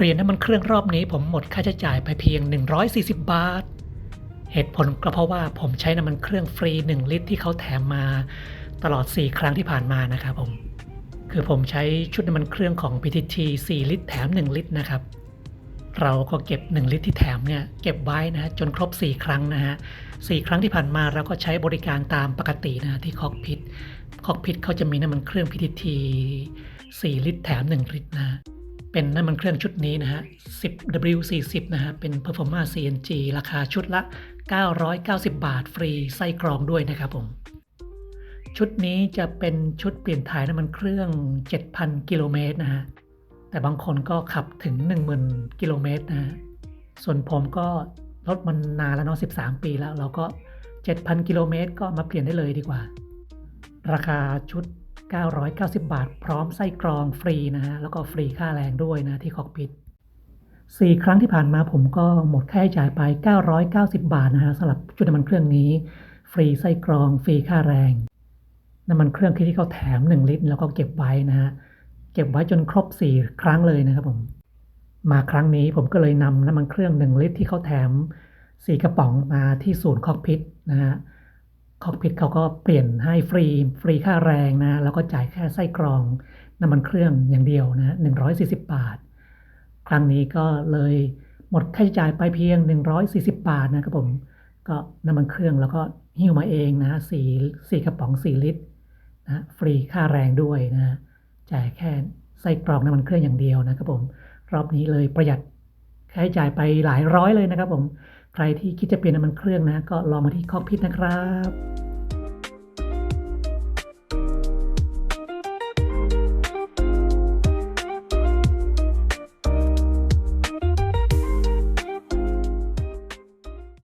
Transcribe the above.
เปลี่ยนน้ำมันเครื่องรอบนี้ผมหมดค่าใช้จ่ายไปเพียง 140 บาท เหตุผลก็เพราะว่าผมใช้น้ำมันเครื่องฟรี 1 ลิตรที่เขาแถมมาตลอด 4 ครั้งที่ผ่านมานะครับผม คือผมใช้ชุดน้ำมันเครื่องของ PTT 4 ลิตรแถม 1 ลิตรนะครับ เราก็เก็บ 1 ลิตรที่แถมเนี่ยเก็บไว้นะฮะจนครบ 4 ครั้งนะฮะ4ครั้งที่ผ่านมาเราก็ใช้บริการตามปกตินะที่คอกพิทคอกพิทเขาจะมีน้ำมันเครื่อง PTT 4 ลิตรแถม 1 ลิตรนะ เป็นน้ำมันเครื่องชุดนี้นะฮะ 10W40 นะฮะ เป็น Performa CNG ราคาชุดละ 990 บาทฟรีไส้กรองด้วยนะครับผม ชุดนี้จะเป็นชุดเปลี่ยนถ่ายน้ำมันเครื่อง 7,000 กิโลเมตรนะฮะ แต่บางคนก็ขับถึง 10,000 กิโลเมตรนะฮะ ส่วนผมก็รถมันนานแล้วเนาะ13 ปีแล้ว เราก็ 7,000 กิโลเมตรก็มาเปลี่ยนได้เลยดีกว่า ราคาชุด 990 บาท พร้อมไส้กรองฟรีนะฮะ แล้วก็ฟรีค่าแรงด้วยนะที่คอกพิทสี่ครั้งที่ผ่านมาผมก็หมดค่าใช้จ่ายไป 990 บาทนะฮะสำหรับชุดน้ำมันเครื่องนี้ ฟรีไส้กรอง ฟรีค่าแรง น้ำมันเครื่องที่เขาแถม 1 ลิตร แล้วก็เก็บไว้นะฮะ เก็บไว้จนครบ 4 ครั้งเลยนะครับผม มาครั้งนี้ผมก็เลยนำน้ำมันเครื่อง 1 ลิตรที่เขาแถม 4 กระป๋องมาที่ศูนย์คอกพิทนะฮะ คอกพิทเขาก็เปลี่ยนให้ฟรีฟรีค่าแรงนะแล้วก็จ่ายแค่ไส้กรองน้ำมันเครื่องอย่างเดียวนะ140 บาท ครั้งนี้ก็เลยหมดค่าใช้จ่ายไปเพียง 140 บาทนะครับผมก็น้ำมันเครื่องแล้วก็หิ้วมาเองนะสี่สี่กระป๋อง4ลิตรนะฟรีค่าแรงด้วยนะจ่ายแค่ไส้กรองน้ำมันเครื่องอย่างเดียวนะครับผมรอบนี้เลยประหยัดค่าใช้จ่ายไปหลายร้อยเลยนะครับผม ใครที่คิดจะเปลี่ยนน้ำมันเครื่องนะ ก็ลองมาที่คอกพิษนะครับ